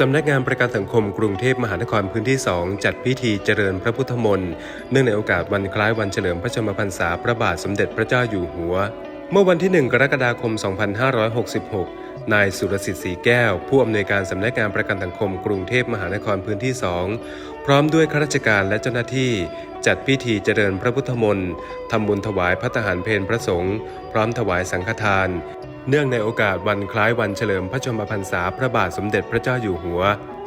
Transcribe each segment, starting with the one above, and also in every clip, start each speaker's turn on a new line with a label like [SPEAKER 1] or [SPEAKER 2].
[SPEAKER 1] สำนักงานประกันสังคมกรุงเทพมหานครพื้นที่ 2 จัดพิธีเจริญพระพุทธมนต์เนื่องในโอกาสวันคล้ายวันเฉลิมพระชนมพรรษาพระบาทสมเด็จพระเจ้าอยู่หัว เมื่อวันที่ 1 กรกฎาคม 2566 นายสุรสิทธิ์ศรีแก้ว ผู้อำนวยการสำนักงานประกันสังคมกรุงเทพมหานครพื้นที่ 2 พร้อมด้วยข้าราชการและเจ้าหน้าที่ จัดพิธีเจริญพระพุทธมนต์ทำบุญถวายพระทหารเพลพระสงฆ์พร้อมถวายสังฆทาน เนื่องในโอกาสวันคล้ายวันเฉลิมพระชนมพรรษาพระบาทสมเด็จพระเจ้าอยู่หัว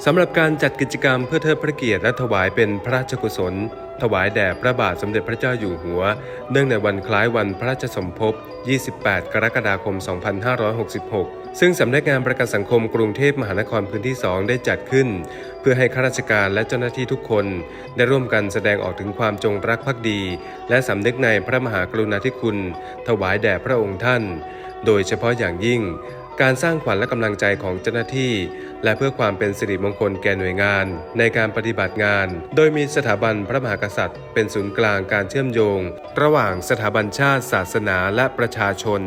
[SPEAKER 1] สำหรับการจัดกิจกรรมเพื่อเทิดพระเกียรติและถวายเป็นพระราชกุศล ถวายแด่พระบาทสมเด็จพระเจ้าอยู่หัว เนื่องในวันคล้ายวันพระราชสมภพ 28 กรกฎาคม 2566 ซึ่งสำนักงานประกันสังคมกรุงเทพมหานครพื้นที่ 2 ได้จัดขึ้น เพื่อให้ข้าราชการและเจ้าหน้าที่ทุกคน ได้ร่วมกันแสดงออกถึงความจงรักภักดี และสำนึกในพระมหากรุณาธิคุณ ถวายแด่พระองค์ท่าน โดยเฉพาะอย่างยิ่ง การสร้างขวัญและกำลังใจของเจ้าหน้าที่ และเพื่อความเป็นสิริมงคลแก่หน่วยงาน ในการปฏิบัติงาน โดยมีสถาบันพระมหากษัตริย์ เป็นศูนย์กลางการเชื่อมโยง ระหว่างสถาบันชาติ ศาสนาและประชาชน